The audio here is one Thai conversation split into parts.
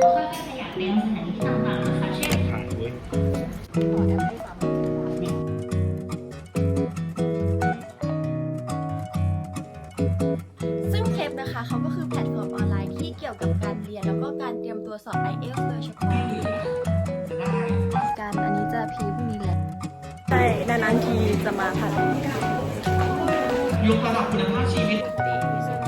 เขาก็จะอยากเรียนสถานที่ต่างๆนะคะเช่นขายเว้ยซึ่งเทปนะคะเขาก็คือแพลตฟอร์มออนไลน์ที่เกี่ยวกับการเรียน แล้วก็การเตรียมตัวสอบ IELTS โดยเฉพาะการอันนี้จะพีพรุ่งนี้แหละใช่นานๆทีจะมาค่ะ ยกระดับคุณภาพชีวิตกู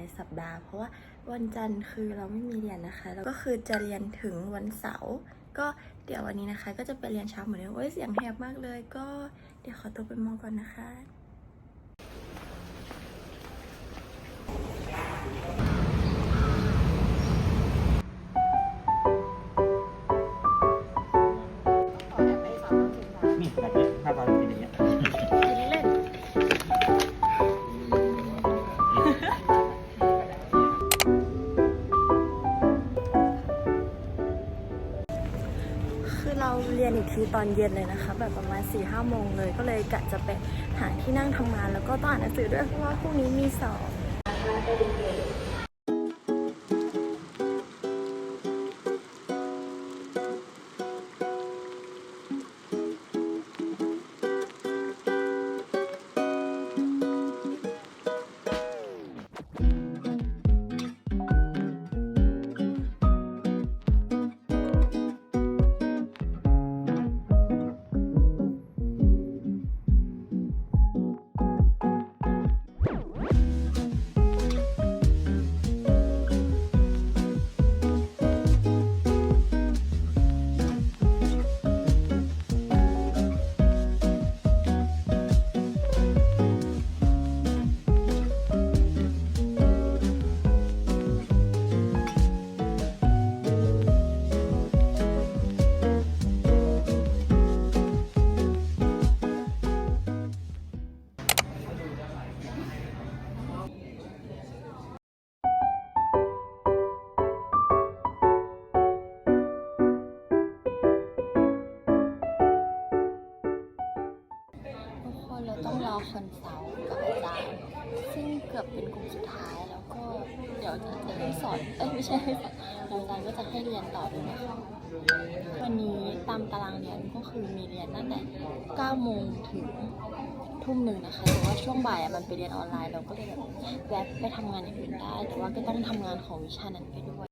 ในสัปดาห์ เพราะว่าวันจันทร์คือเราไม่มีเรียนนะคะ แล้วก็คือจะเรียนถึงวันเสาร์ก็เดี๋ยววันนี้นะคะ ก็จะไปเรียนเช้าเหมือนเดิมโอ้ยเสียงแหบมากเลย ก็เดี๋ยวขอตัวไปมองก่อนนะคะ เราเรียนอีกทีตอนเย็นเลยนะคะ แบบประมาณ4ี่ห้าโมงเลย ก็เลยกะจะไปหาที่นั่งทำงาน แล้วก็ต้องอ่านหนังสือด้วยเพราะว่าพรุ่งนี้มีสอบ ตารางเรียนก็คือมีเรียนตั้งแต่9โมงถึงทุ่มหนึ่งนะคะแต่ว่าช่วงบ่ายมันไปเรียนออนไลน์เราก็เลยแบบแวะไปทำงานอย่างอื่นได้ แต่ว่าก็ต้องทำงานของวิชานั้นไปด้วย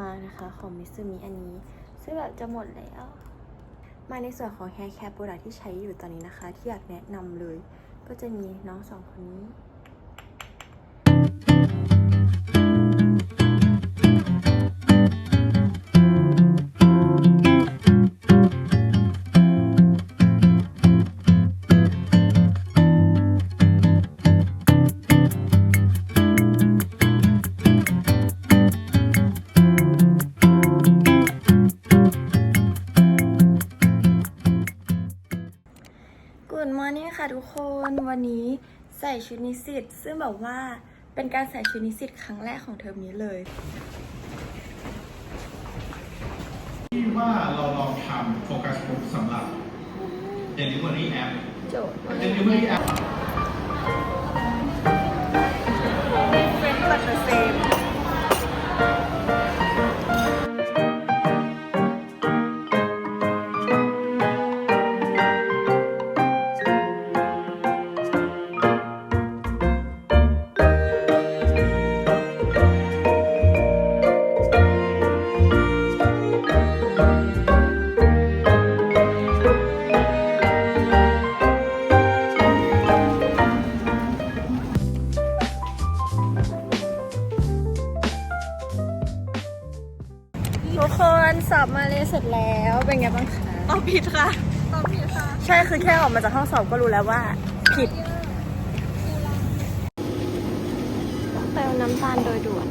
มากนะคะของมิซูมิอันนี้ ซึ่งแบบจะหมดแล้ว มาในส่วนของแฮร์แคร์โปรดักที่ใช้อยู่ตอนนี้นะคะ ที่อยากแนะนำเลย ก็จะมีน้องสองคนนี้ ส่ชุดนิสิตซึ่งแบบว่าเป็นการใส่ชุดนิสิตครั้งแรกของเทอมนี้เลยที่ว่าเราลองทำโฟกัสกลุ่มสำหรับ Delivery App จบ Delivery App อออกมาจากห้องสอบก็รู้แล้วว่า ผิดเติมน้ำตาลโดยด่วน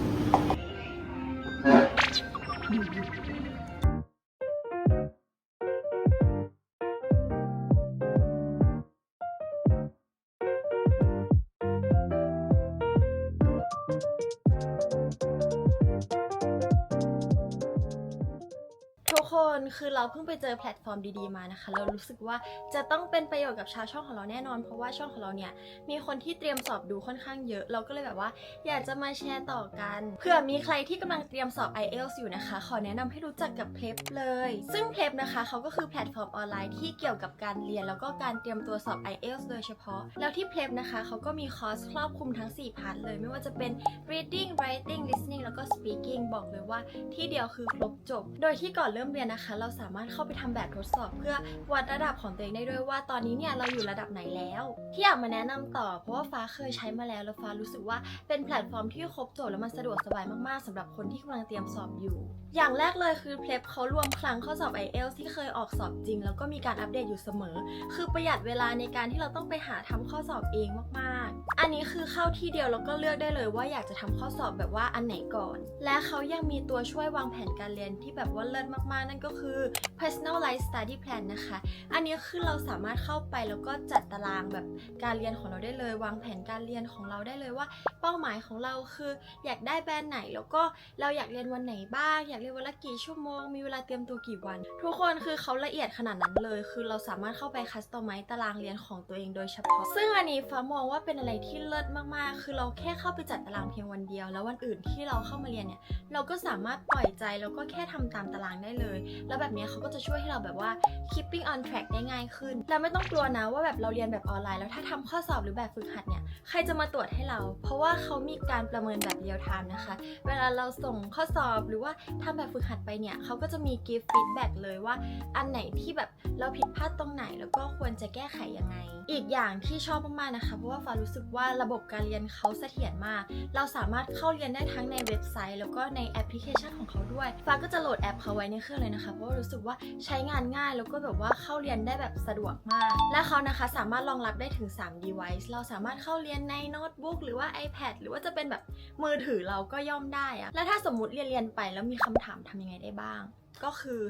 คนคือเราเพิ่งไปเจอแพลตฟอร์มดีๆมานะคะ เรารู้สึกว่าจะต้องเป็นประโยชน์กับชาวช่องของเราแน่นอน เพราะว่าช่องของเราเนี่ยมีคนที่เตรียมสอบดูค่อนข้างเยอะ เราก็เลยแบบว่า อยากจะมาแชร์ต่อกันเผื่อมีใครที่กำลังเตรียมสอบ IELTS อยู่นะคะ ขอแนะนำให้รู้จักกับเพล b เลย ซึ่งเพล b นะคะเขาก็คือแพลตฟอร์มออนไลน์ที่เกี่ยวกับการเรียน แล้วก็การเตรียมตัวสอบ IELTS โดยเฉพาะ แล้วที่เพล b นะคะเขาก็มีคอร์สครอบคลุมทั้ง4พาร์ทเลย ไม่ว่าจะเป็น reading writing listening แล้วก็ speaking บอกเลยว่าที่เดียวคือครบจบ โดยที่ก่อนเริ่มเรียนนะคะเราสามารถเข้าไปทำแบบทดสอบเพื่อวัดระดับของตัวเองได้ด้วยว่าตอนนี้เนี่ยเราอยู่ระดับไหนแล้ว ที่อยากมาแนะนำต่อ เพราะว่าฟ้าเคยใช้มาแล้วแล้วฟ้ารู้สึกว่าเป็นแพลตฟอร์มที่ครบจบแล้วมันสะดวกสบายมากๆสำหรับคนที่กำลังเตรียมสอบอยู่ อย่างแรกเลยคือเพล b เขารวมคลังข้อสอบ IELTS ที่เคยออกสอบจริง แล้วก็มีการอัปเดตอยู่เสมอ คือประหยัดเวลาในการที่เราต้องไปหาทำข้อสอบเองมากๆ อันนี้คือเข้าที่เดียวแล้วก็เลือกได้เลยว่าอยากจะทำข้อสอบแบบว่าอันไหนก่อน และเขายังมีตัวช่วยวางแผนการเรียนที่แบบว่าเลิศมากๆ นั่นก็คือ personalized study plan นะคะ อันนี้คือเราสามารถเข้าไปแล้วก็จัดตารางแบบการเรียนของเราได้เลย วางแผนการเรียนของเราได้เลยว่า เป้าหมายของเราคือ อยากได้แบรนด์ไหน แล้วก็เราอยากเรียนวันไหนบ้าง อยากเรียนวันละกี่ชั่วโมง มีเวลาเตรียมตัวกี่วัน ทุกคนคือเขาละเอียดขนาดนั้นเลย คือเราสามารถเข้าไปคัสตอมไมซ์ตารางเรียนของตัวเองโดยเฉพาะ ซึ่งอันนี้ฟ้ามองว่าเป็นอะไรที่เลิศมากๆ คือเราแค่เข้าไปจัดตารางเพียงวันเดียว แล้ววันอื่นที่เราเข้ามาเรียนเนี่ย เราก็สามารถปล่อยใจแล้วก็แค่ทำตามตารางได้เลย แล้วแบบนี้เขาก็จะช่วยให้เราแบบว่า keeping on track ได้ง่ายขึ้นแล้วไม่ต้องกลัวนะว่าแบบเราเรียนแบบออนไลน์ แล้วถ้าทำข้อสอบหรือแบบฝึกหัดเนี่ย ใครจะมาตรวจให้เรา เพราะว่าเขามีการประเมินแบบเรียลไทม์นะคะ เวลาเราส่งข้อสอบหรือว่าทำแบบฝึกหัดไปเนี่ยเขาก็จะมี give feedback เลยว่า อันไหนที่แบบเราผิดพลาดตรงไหน แล้วก็ควรจะแก้ไขยังไง อีกอย่างที่ชอบมากๆนะคะ เพราะว่าฟ้ารู้สึกว่าระบบการเรียนเขาเสถียรมาก เราสามารถเข้าเรียนได้ทั้งในเว็บไซต์ แล้วก็ในแอปพลิเคชันของเขาด้วย ฟ้าก็จะโหลดแอปเขาไว้ในเครื่องเลยนะคะ เพราะรู้สึกว่าใช้งานง่ายแล้วก็แบบว่าเข้าเรียนได้แบบสะดวกมาก และเขานะคะสามารถรองรับได้ถึง 3 device เราสามารถเข้าเรียนในโน้ตบุ๊กหรือว่า iPad หรือว่าจะเป็นแบบมือถือเราก็ย่อมได้อะและถ้าสมมติเรียนเรียนไปแล้วมีคำถามทำยังไงได้บ้าง ก็คือ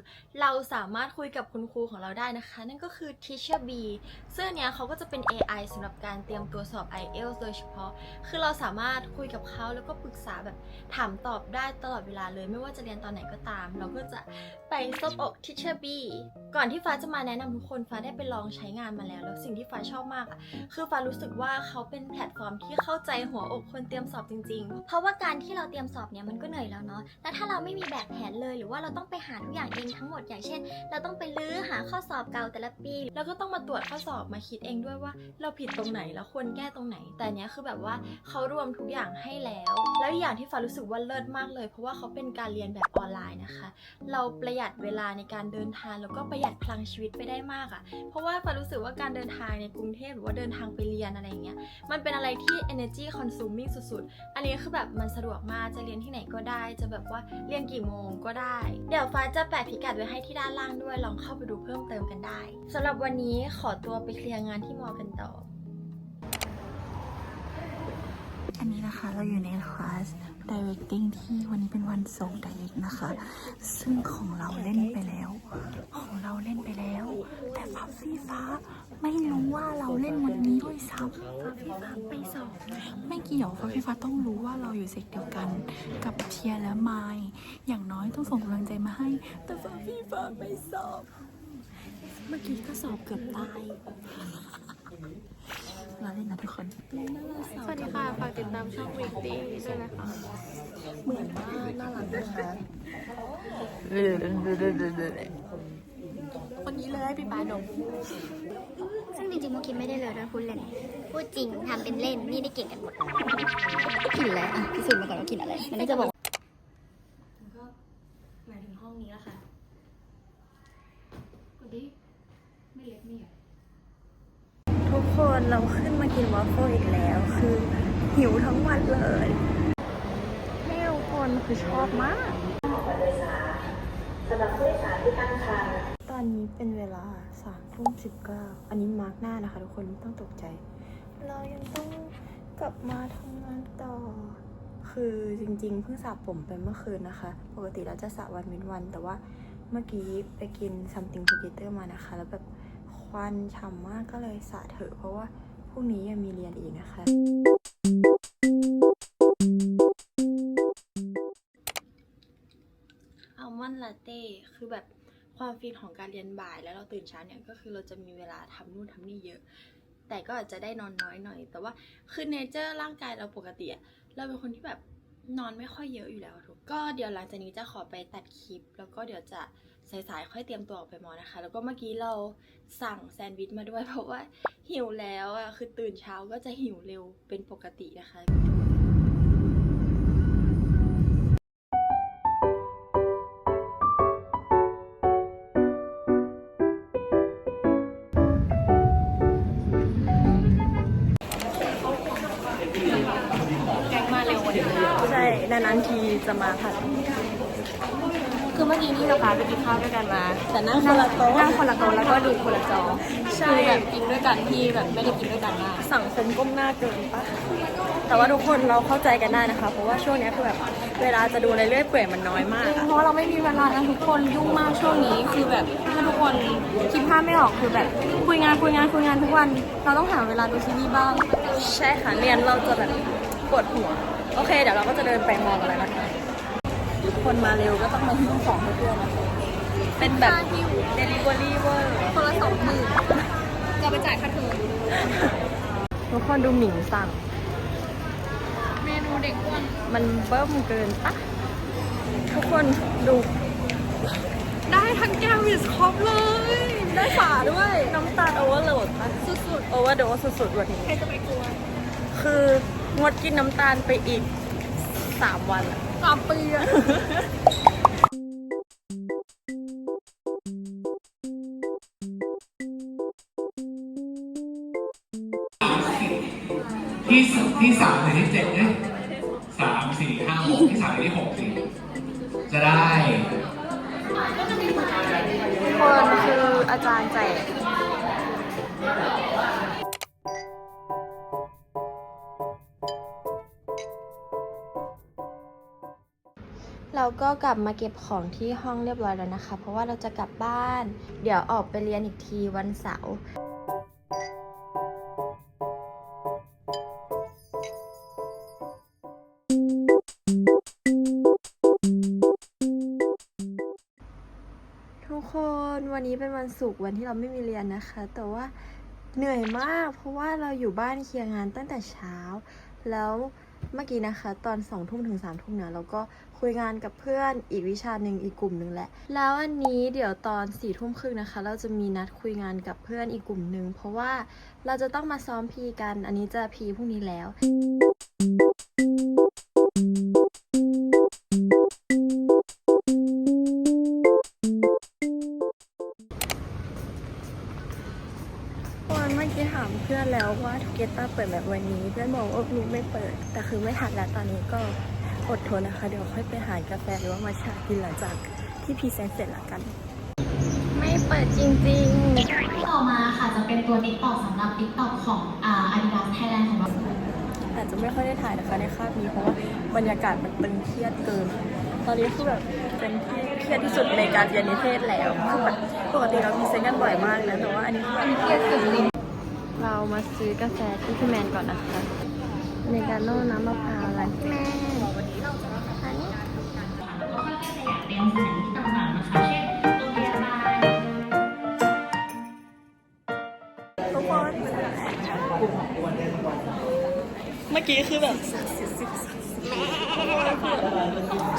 เราสามารถคุยกับคุณครูของเราได้นะคะ นั่นก็คือ Teacher B ซึ่งอันเนี้ยเขาก็จะเป็น AI สำหรับการเตรียมตัวสอบ IELTS โดยเฉพาะ คือเราสามารถคุยกับเขาแล้วก็ปรึกษาแบบถามตอบได้ตลอดเวลาเลย ไม่ว่าจะเรียนตอนไหนก็ตาม เราก็จะไปซบอก Teacher B ก่อนที่ฟ้าจะมาแนะนำทุกคนฟ้าได้ไปลองใช้งานมาแล้ว แล้วสิ่งที่ฟ้าชอบมากอะคือฟ้ารู้สึกว่าเขาเป็นแพลตฟอร์มที่เข้าใจหัวอกคนเตรียมสอบจริง ๆ เพราะว่าการที่เราเตรียมสอบเนี่ยมันก็เหนื่อยแล้วเนาะแล้วถ้าเราไม่มีแบบแผนเลยหรือว่าเราต้องไปหาทุกอย่างเองทั้งหมดอย่างเช่น เราต้องไปลื้อหาข้อสอบเก่าแต่ละปี แล้วก็ต้องมาตรวจข้อสอบมาคิดเองด้วยว่า เราผิดตรงไหนแล้วควรแก้ตรงไหน แต่เนี้ยคือแบบว่าเขารวมทุกอย่างให้แล้ว แล้วอย่างที่ฟ้ารู้สึกว่าเลิศมากเลย เพราะว่าเขาเป็นการเรียนแบบออนไลน์นะคะ เราประหยัดเวลาในการเดินทางแล้วก็ประหยัดพลังชีวิตไปได้มากอะ่ะ เพราะว่าฟ้ารู้สึกว่าการเดินทางในกรุงเทพหรือว่าเดินทางไปเรียนอะไรเงี้ยมันเป็นอะไรที่ energy consuming สุดๆ อันนี้คือแบบมันสะดวกมากจะเรียนที่ไหนก็ได้ จะแบบว่าเรียนกี่โมงก็ได้ เดี๋ยวฟ้าจะแปะพิกัดไว้ให้ที่ด้านล่างด้วยลองเข้าไปดูเพิ่มเติมกันได้สำหรับวันนี้ขอตัวไปเคลียร์งานที่มอกันต่อ อันนี้นะคะเราอยู่ในคลาส directing ที่วันนี้เป็นวันส่ง direct นะคะ ซึ่งของเราเล่นไปแล้ว ของเราเล่นไปแล้ว แต่ฟ้าฟี่ฟ้าไม่รู้ว่าเราเล่น ซ้ำฟ้าฟี่ฟ้าไปสอบไม่เกี่ยวฟ้าฟี่ฟ้าต้องรู้ว่าเราอยู่เซกเดียวกัน กับเทียและไมล์อย่างน้อยต้องส่งกำลังใจมาให้ แต่ฟ้าฟี่ฟ้าไปสอบ เมื่อกี้ก็สอบเกือบตายเราเล่นนะทุกคน สวัสดีค่ะ ฝากติดตามช่องวิกตี้ด้วยนะคะ เหมือนมากน่ารักนะคะวันนี้เลยพี่ปาดงซึ่งจริงๆโมคิดไม่ได้เลยด้วยพูดเล่น พูดจริงทำเป็นเล่นนี่ได้เก่งกันหมดกลิ่นอะไรอะพิสูจน์มาก่อนว่ากินอะไรมันน่าจะบอกก็หมายถึงห้องนี้แล้วค่ะกดดิไม่เล็กไม่ใหญ่ทุกคนเราขึ้นมากินวอฟเฟิลอีกแล้ว คือหิวทั้งวันเลยให้ทุกคนคือชอบมากสำหรับผู้โดยสารที่ตั้งครรภ์ตอนนี้เป็นเวลาสามทุ่มสิบเก้าอันนี้มาร์กหน้านะคะทุกคนไม่ต้องตกใจ เรายังต้องกลับมาทำงานต่อ คือจริงๆ เพิ่งสระผมไปเมื่อคืนนะคะ ปกติเราจะสระวันเว้นวัน แต่ว่าเมื่อกี้ไปกิน something together มานะคะ แล้วแบบควันฉ่ำมากก็เลยสระเถอะ เพราะว่าพรุ่งนี้ยังมีเรียนอีกนะคะอัลมอนด์ลาเต้คือแบบความฟินของการเรียนบ่ายแล้วเราตื่นเช้าเนี่ยก็คือเราจะมีเวลาทำนู่นทำนี่เยอะ แต่ก็อาจจะได้นอนน้อยหน่อย แต่ว่าคือเนเจอร์ร่างกายเราปกติเราเป็นคนที่แบบนอนไม่ค่อยเยอะอยู่แล้วทุกก็เดี๋ยวหลังจากนี้จะขอไปตัดคลิป แล้วก็เดี๋ยวจะสายๆค่อยเตรียมตัวออกไปมอนะคะ แล้วก็เมื่อกี้เราสั่งแซนด์วิชมาด้วยเพราะว่าหิวแล้วอะคือตื่นเช้าก็จะหิวเร็วเป็นปกตินะคะ นานๆทีจะมาผัด คือเมื่อกี้นี่นะคะไปกินข้าวด้วยกันมาแต่นั่งคนละโต๊ะ นั่งคนละโต๊ะแล้วก็ดูคนละจอใช่ คือแบบกินด้วยกันที่แบบไม่ได้กินด้วยกันมากสังคมก้มหน้าเกินปะแต่ว่าทุกคนเราเข้าใจกันได้นะคะ เพราะว่าช่วงนี้คือแบบเวลาจะดูอะไรเรื่อยเปื่อยมันน้อยมากอะ เพราะว่าเราไม่มีเวลานะทุกคนยุ่งมากช่วงนี้ คือแบบถ้าทุกคนคิดภาพไม่ออกคือแบบคุยงานคุยงานคุยงานทุกวัน เราต้องหาเวลาดูซีรีส์บ้าง ใช่ค่ะเรียนเราจะแบบปวดหัว โอเค เดี๋ยวเราก็จะเดินไปมองกันแล้วนะคะคนมาเร็วก็ต้องมาหิ้วของให้เพื่อนนะคะเป็นแบบ delivery เวอร์คนละสองหมื่นจะไปจ่ายค่าเทอมทุกคนดูหมิงสั่ง เมนูเด็กอ้วนมันเบิ้มเกินปะทุกคนดู ได้ทั้งแก้ววิสครบเลย ได้ฝาด้วย น้ำตาลโอเวอร์โหลดปะสุดๆ โอเวอร์โดสสุดๆวันนี้ ใครจะไปกลัว คือ งดกินน้ำตาลไปอีกสามวันอะสามปีอะที่สที่สามหรือที่เจ็ดเนี่ยสามสี่ห้าหกที่สามหรือที่หกสิจะได้ ก็กลับมาเก็บของที่ห้องเรียบร้อยแล้วนะคะ เพราะว่าเราจะกลับบ้าน เดี๋ยวออกไปเรียนอีกทีวันเสาร์ทุกคนวันนี้เป็นวันศุกร์วันที่เราไม่มีเรียนนะคะ แต่ว่าเหนื่อยมากเพราะว่าเราอยู่บ้านเคลียร์งานตั้งแต่เช้า แล้ว เมื่อกี้นะคะ ตอนสองทุ่มถึงสามทุ่มเนี่ยเราก็คุยงานกับเพื่อนอีกวิชาหนึ่งอีกกลุ่มหนึ่งแหละ แล้วอันนี้เดี๋ยวตอนสี่ทุ่มครึ่งนะคะ เราจะมีนัดคุยงานกับเพื่อนอีกกลุ่มหนึ่งเพราะว่าเราจะต้องมาซ้อมพีกัน อันนี้จะพีพรุ่งนี้แล้ว วันเมื่อกี้ถามเพื่อนแล้วว่าทูเกต้าเปิดแบบวันนี้เพื่อนบอกว่าพรุ่งนี้ไม่เปิด แต่คือไม่ทันแล้วตอนนี้ก็อดทนนะคะ เดี๋ยวค่อยไปหากาแฟหรือว่ามาชากินหลังจากที่พรีเซนต์เสร็จละกัน ไม่เปิดจริงต่อมาค่ะจะเป็นตัว TikTok สำหรับ TikTok ของอ่า Adidas Thailand ของเราๆอาจจะไม่ค่อยได้ถ่ายนะคะในคาบนี้เพราะว่าบรรยากาศมันตึงเครียดเกิน ตอนนี้คือแบบเป็นที่เครียดที่สุดในการเรียนนิเทศแล้วคือแบบปกติเราพรีเซนต์กันบ่อยมากนะแต่ว่าอันนี้คือแบบเครียดสุดเรามาซื้อกาแฟที่พี่แมนก่อนนะคะอเมริกาโน่น้ำมะพร้าวร้านพี่แมนอันนี้เรียนสถานที่ต่างๆนะคะเช่นโรงพยาบาลทุกคนเมื่อกี้คือแบบ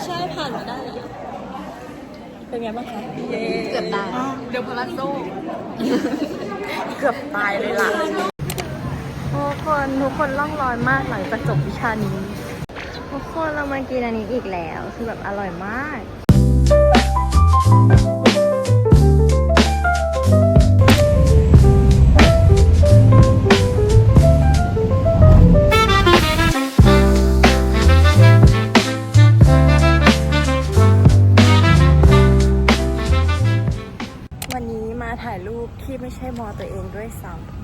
ใช่ผ่านมาได้แล้วเป็นไงบ้างคะ เย้ เกือบตายเดี๋ยวพลัสโซเกือบตายเลยล่ะทุกคนทุกคนล่องลอยมากหลังจากจบวิชานี้ทุกคนเรามากินอันนี้อีกแล้ว คือแบบอร่อยมาก ที่ไม่ใช่มอตัวเองด้วยซ้ำ